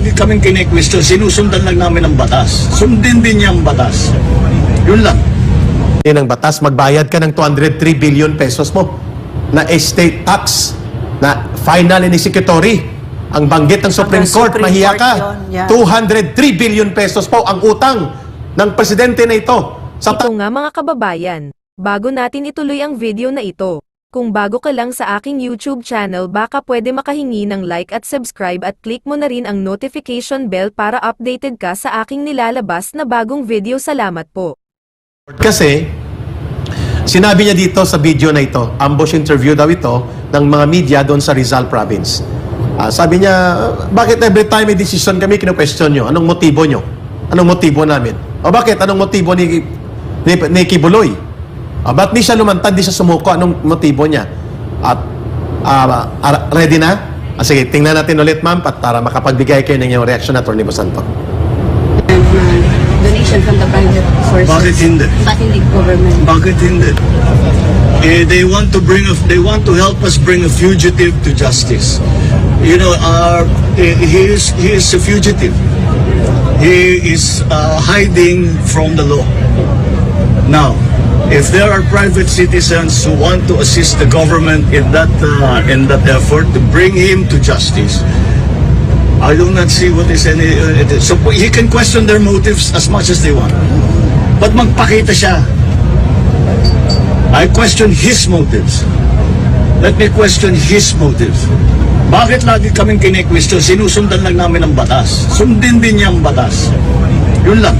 lagi kaming kine-question? Sinusundan lang namin ang batas. Sundin din niya ang batas. Yun lang. Yan ang batas, magbayad ka ng 203 billion pesos mo na estate tax na final and executory. Ang banggit ng Supreme Court, Supreme mahiya Court ka. yun, yeah. 203 billion pesos po ang utang ng presidente na ito. Sa Ito nga mga kababayan, bago natin ituloy ang video na ito, kung bago ka lang sa aking YouTube channel baka pwede makahingi ng like at subscribe at click mo na rin ang notification bell para updated ka sa aking nilalabas na bagong video. Salamat po. Kasi, sinabi niya dito sa video na ito, ambush interview daw ito ng mga media doon sa Rizal Province. Ah, sabi niya, bakit every time may decision kami, kino-question nyo? Anong motibo nyo? Anong motibo namin? O bakit? Anong motibo ni, ni, ni Kibuloy? O ba't di siya lumantad, di siya sumuko? Anong motibo niya? At, ah, ready na? Ah, sige, tingnan natin ulit ma'am pat para makapagbigay kayo ng inyong reaction na Atty. Bosanto. donation from the private sources. Bakit hindi? Bakit hindi government? Bakit hindi? Eh, they want to bring a, they want to help us bring a fugitive to justice. You know, our, eh, he is he is a fugitive. He is uh, hiding from the law. Now, if there are private citizens who want to assist the government in that uh, in that effort to bring him to justice, I do not see what is any. Uh, it is- so he can question their motives as much as they want, but magpakita siya. I question his motives. Let me question his motives. Bakit lagi kaming kine-question? Sinusundan lang namin ang batas. Sundin din niya ang batas. Yun lang.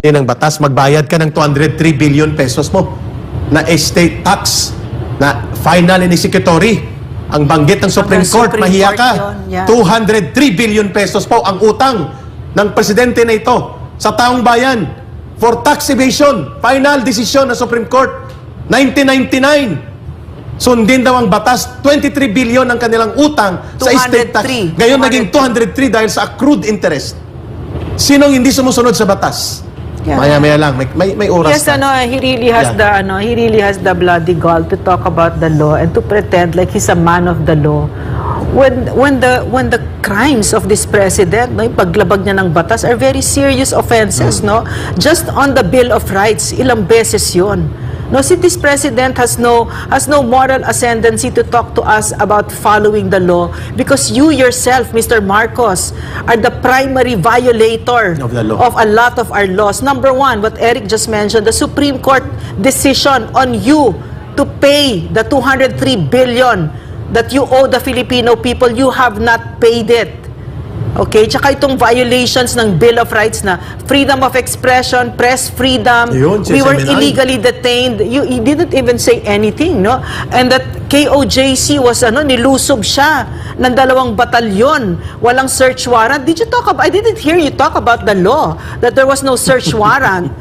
Ang batas, magbayad ka ng 203 billion pesos mo na estate tax na final and executory. Ang banggit ng Supreme Hanggang Court, Supreme mahiya Court ka. yun, yeah. 203 billion pesos po ang utang ng presidente na ito sa taong bayan for tax evasion. Final decision ng Supreme Court, 1999. Sundin daw ang batas, 23 billion ang kanilang utang sa estate tax. 203. Ngayon naging 203 dahil sa accrued interest. Sinong hindi sumusunod sa batas? Yeah. Maya-maya lang, may, may, may oras Yes, ano, he really has Yeah. the ano, he really has the bloody gall to talk about the law and to pretend like he's a man of the law. When when the when the crimes of this president, no, yung paglabag niya ng batas are very serious offenses, no? Just on the Bill of Rights, ilang beses 'yon. No, si this president has no has no moral ascendancy to talk to us about following the law because you yourself, Mr. Marcos, are the primary violator Of the law. of a lot of our laws. Number one, what Eric just mentioned, the Supreme Court decision on you to pay the 203 billion that you owe the Filipino people, you have not paid it. Okay? Tsaka itong violations ng Bill of Rights na freedom of expression, press freedom, Yun, we were illegally detained. You, you didn't even say anything, no? And that KOJC was, ano, nilusob siya ng dalawang batalyon. Walang search warrant. Did you talk about, I didn't hear you talk about the law, that there was no search warrant.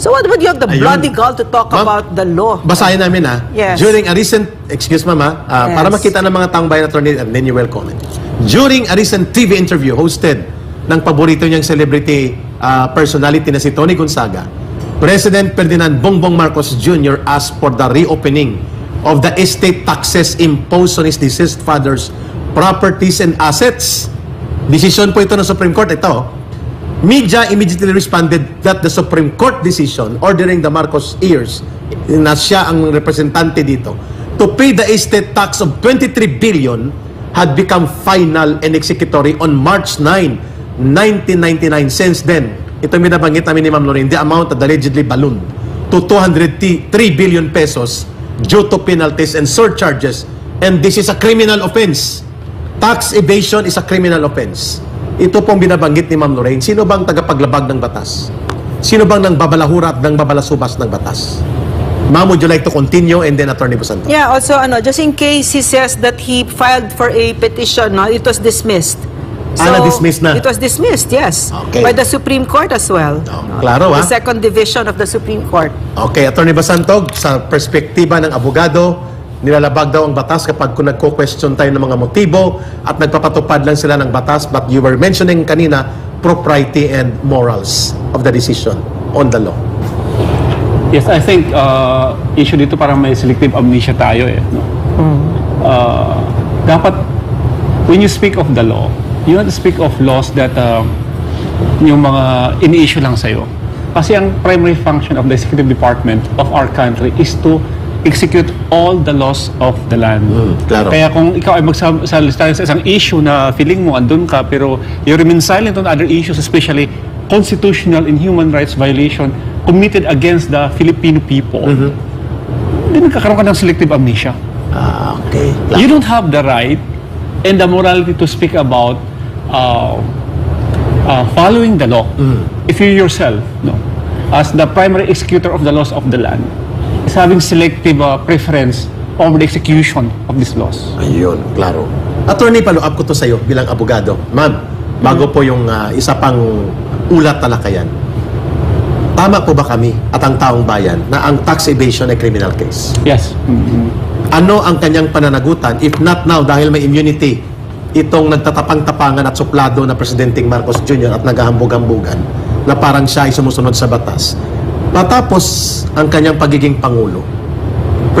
So what would you have the Ayun. bloody gall to talk Ma'am, about the law? Basahin namin ha. Yes. During a recent, excuse mama, ah, Yes. para makita ng mga taong bayan attorney and then you will comment. During a recent TV interview hosted ng paborito niyang celebrity ah, personality na si Tony Gonzaga, President Ferdinand Bongbong Marcos Jr. asked for the reopening of the estate taxes imposed on his deceased father's properties and assets. Decision po ito ng Supreme Court. Ito, Media immediately responded that the Supreme Court decision ordering the Marcos heirs na siya ang representante dito to pay the estate tax of 23 billion had become final and executory on March 9, 1999. Since then, ito binabanggit namin ni Ma'am Lorraine, the amount that allegedly ballooned to 203 billion pesos due to penalties and surcharges. And this is a criminal offense. Tax evasion is a criminal offense. Ito pong binabanggit ni Ma'am Lorraine. Sino bang tagapaglabag ng batas? Sino bang nang babalahura at nang babalasubas ng batas? Ma'am, would you like to continue and then Attorney Busanto? Yeah, also, ano, just in case he says that he filed for a petition, no, it was dismissed. Ah, na-dismiss na? It was dismissed, yes. Okay. By the Supreme Court as well. Oh, klaro, The ah. second division of the Supreme Court. Okay, Attorney Basantog, sa perspektiba ng abogado, nilalabag daw ang batas kapag kung nagko-question tayo ng mga motibo at nagpapatupad lang sila ng batas but you were mentioning kanina propriety and morals of the decision on the law. Yes, I think uh, issue dito parang may selective amnesia tayo eh. No? Uh, dapat, when you speak of the law, you want to speak of laws that uh, yung mga ini-issue lang sa'yo. Kasi ang primary function of the executive department of our country is to execute all the laws of the land. Mm, klaro. Kaya kung ikaw ay magsalita sa isang issue na feeling mo andun ka pero you remain silent on other issues especially constitutional and human rights violation committed against the Filipino people, hindi nagkakaroon ka ng selective amnesia. Ah, okay. You don't have the right and the morality to speak about uh, uh, following the law. If you yourself, no, as the primary executor of the laws of the land, is having selective uh, preference over the execution of these laws. Ayun, klaro. Attorney, follow-up ko to sa'yo bilang abogado. Ma'am, bago po yung ah, isa pang ulat talakayan. Tama po ba kami at ang taong bayan na ang tax evasion ay criminal case? Yes. Mm, Ano ang kanyang pananagutan? If not now, dahil may immunity, itong nagtatapang-tapangan at suplado na Presidenteng Marcos Jr. at naghahambog-hambugan na parang siya ay sumusunod sa batas. Matapos ang kanyang pagiging Pangulo,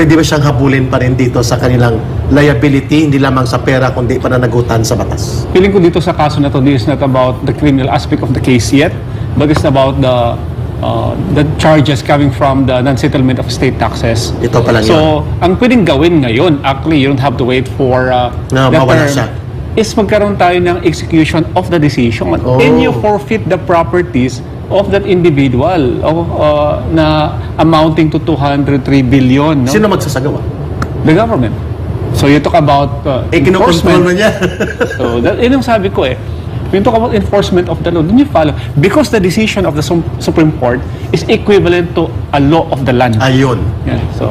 pwede ba siyang habulin pa rin dito sa kanilang liability, hindi lamang sa pera, kundi pananagutan sa batas? Feeling ko dito sa kaso na to, this is not about the criminal aspect of the case yet, but it's about the uh, the charges coming from the non-settlement of state taxes. Ito pa lang So, ang pwedeng gawin ngayon, actually, you don't have to wait for uh, Na the term, siya. is magkaroon tayo ng execution of the decision Oh. and you forfeit the properties of that individual oh, uh, na amounting to 203 billion. No? Sino magsasagawa? The government. So you talk about uh, Eh, kinukontrol mo niya. So, that, yun yung sabi ko eh. When you talk about enforcement of the law, then you follow. Because the decision of the Sum- Supreme Court is equivalent to a law of the land. Ayun. Yeah, so,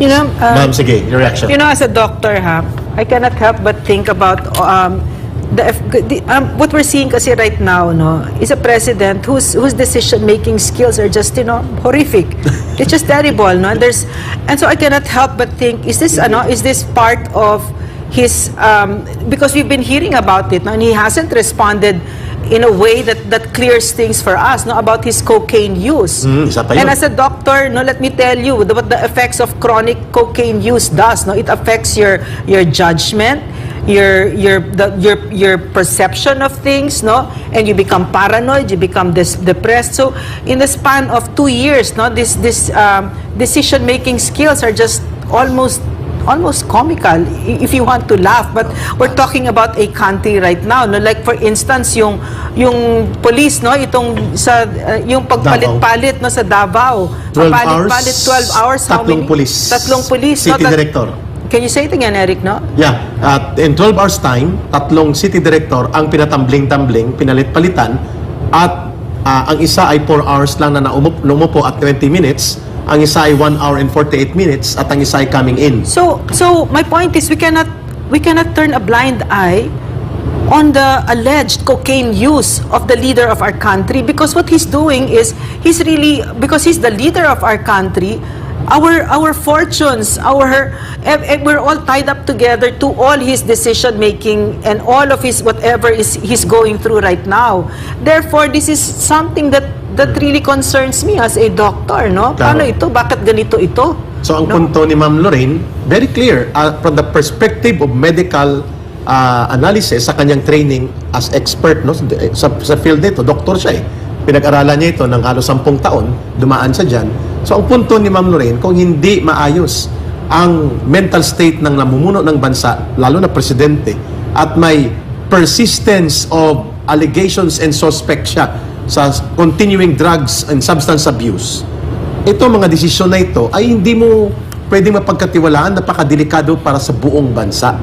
You know, uh, Ma'am, sige, your reaction. You know, as a doctor, ha, I cannot help but think about um, the, the um, what we're seeing kasi right now, no, is a president whose whose decision-making skills are just, you know, horrific. it's just terrible, no. And there's, and so I cannot help but think, is this, ano, is this part of his um, because we've been hearing about it, no, and he hasn't responded in a way that that clears things for us, no, about his cocaine use. Mm, isa pa yun. And as a doctor, no, let me tell you the, what the effects of chronic cocaine use does. No, it affects your your judgment, your your the, your your perception of things. No, and you become paranoid. You become dis- depressed. So in the span of two years, no, this this um, decision making skills are just almost almost comical if you want to laugh but we're talking about a country right now no like for instance yung yung police no itong sa uh, yung pagpalit-palit no sa Davao 12 Palit-palit, hours, 12 hours how tatlong many pulis. tatlong police City no, director. Can you say it again Eric no Yeah, at in 12 hours time, tatlong city director ang pinatambling-tambling, pinalit-palitan at ah, ang isa ay 4 hours lang na naumup, numupo at 20 minutes, ang isa ay 1 hour and 48 minutes at ang isa ay coming in. So, so my point is we cannot we cannot turn a blind eye on the alleged cocaine use of the leader of our country because what he's doing is he's really because he's the leader of our country our our fortunes our eh, eh, we're all tied up together to all his decision making and all of his whatever is he's going through right now therefore this is something that that really concerns me as a doctor no paano ito bakit ganito ito So ang No? punto ni Ma'am Lorraine, very clear ah, from the perspective of medical ah, analysis sa kanyang training as expert no sa, sa field nito, doktor siya eh. Pinag-aralan niya ito ng halos 10 taon, dumaan siya diyan. So ang punto ni Ma'am Lorraine, kung hindi maayos ang mental state ng namumuno ng bansa, lalo na presidente, at may persistence of allegations and suspect siya sa continuing drugs and substance abuse, ito mga desisyon na ito ay hindi mo pwedeng mapagkatiwalaan, napakadelikado para sa buong bansa.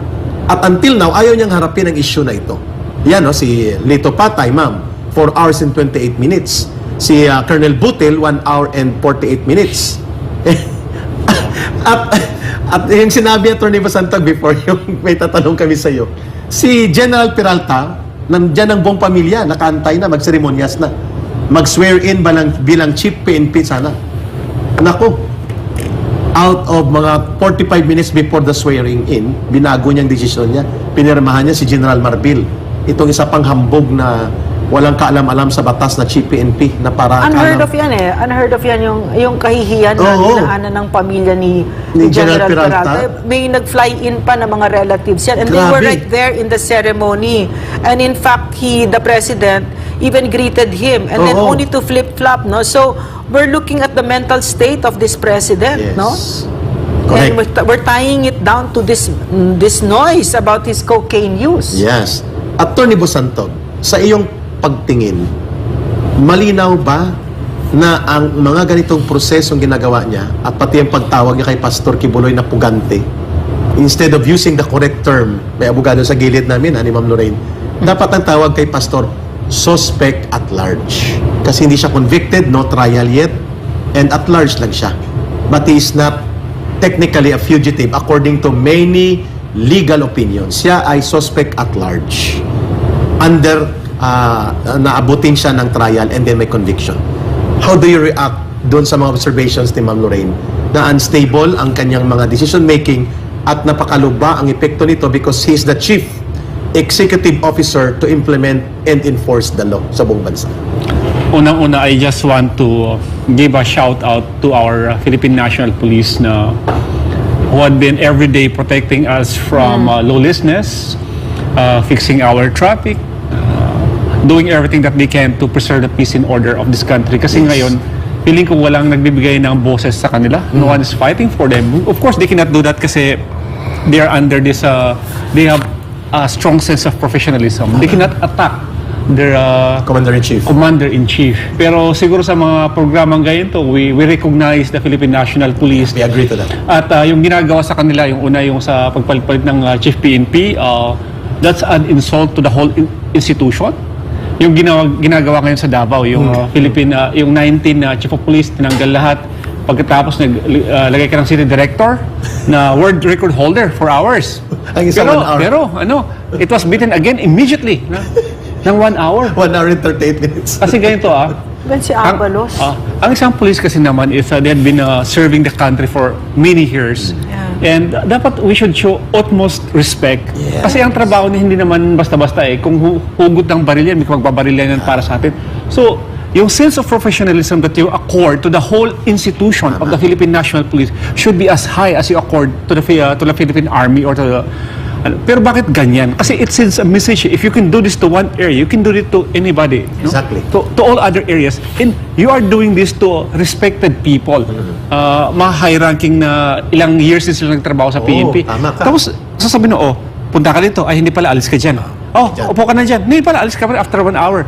At until now, ayaw niyang harapin ang issue na ito. Yan, no, si Lito Patay, ma'am, 4 hours and 28 minutes. Si uh, Colonel Butil, 1 hour and 48 minutes. at, at yung sinabi Atty. Basantag before yung may tatanong kami sa iyo, si General Peralta, nandyan ang buong pamilya, nakantay na, magseremonyas na. Mag-swear in ba lang, bilang chief PNP sana? Nako, out of mga 45 minutes before the swearing in, binago niyang desisyon niya. Pinirmahan niya si General Marbil. Itong isa pang hambog na walang kaalam-alam sa batas na Chief PNP na para Unheard of yan eh. Unheard of yan yung, yung kahihiyan na Oo. dinaanan ng pamilya ni, Ni General General, Peralta. Peralta. May nag-fly in pa ng mga relatives yan. And they were Grabe. right there in the ceremony. And in fact, he, the president, even greeted him. And then Oo. only to flip-flop, no? So, we're looking at the mental state of this president, Yes. no? Correct. And we're, we're tying it down to this this noise about his cocaine use. Yes. Attorney Bosantog, sa iyong pagtingin, malinaw ba na ang mga ganitong prosesong ginagawa niya at pati ang pagtawag niya kay Pastor Kibuloy na pugante, instead of using the correct term, may abogado sa gilid namin, ani Ma'am Lorraine, dapat ang tawag kay Pastor, suspect at large. Kasi hindi siya convicted, no trial yet, and at large lang siya. But he is not technically a fugitive according to many legal opinions. Siya ay suspect at large. Under, uh, naabutin siya ng trial and then may conviction. How do you react doon sa mga observations ni Ma'am Lorraine na unstable ang kanyang mga decision making at napakaluba ang epekto nito because he is the chief executive officer to implement and enforce the law sa buong bansa. Unang-una, I just want to give a shout out to our Philippine National Police na who had been every day protecting us from uh, lawlessness, uh, fixing our traffic, uh, doing everything that they can to preserve the peace and order of this country. Kasi ngayon, feeling ko walang nagbibigay ng boses sa kanila. No one is fighting for them. Of course, they cannot do that kasi they are under this, uh, they have a strong sense of professionalism. They cannot attack their uh, Commander-in-Chief. Commander-in-Chief. Pero siguro sa mga programang ganito, we, we recognize the Philippine National Police. We agree to that. At uh, yung ginagawa sa kanila, yung una yung sa pagpalit ng uh, Chief PNP, uh, that's an insult to the whole in- institution. Yung ginawa, ginagawa ngayon sa Davao, yung uh, Philippine, uh, yung 19 uh, Chief of Police, tinanggal lahat. Pagkatapos naglagay ka ng city director na world record holder for hours. Ang isang pero, one hour. pero ano, it was beaten again immediately. Na, ng one hour. 1 hour and 38 minutes. Kasi ganito ah. Then si Ang, Abalos. ah, ang isang police kasi naman is uh, they had been uh, serving the country for many years. And dapat we should show utmost respect. Kasi ang trabaho niya hindi naman basta-basta eh. Kung hu- hugot ng baril yan, may magbabaril yan para sa atin. So, yung sense of professionalism that you accord to the whole institution of the Philippine National Police should be as high as you accord to the uh, to the Philippine Army or to the pero bakit ganyan? Kasi it sends a message. If you can do this to one area, you can do it to anybody. no? Exactly. To, to all other areas. And you are doing this to respected people. Uh, mga high-ranking na ilang years din sila nagtrabaho sa Oo, PNP. tama ka. Tapos, sasabihin mo, oh, punta ka dito. Ay, hindi pala, alis ka dyan. Oh, Dyan. upo ka na dyan. Hindi pala, alis ka pa after one hour.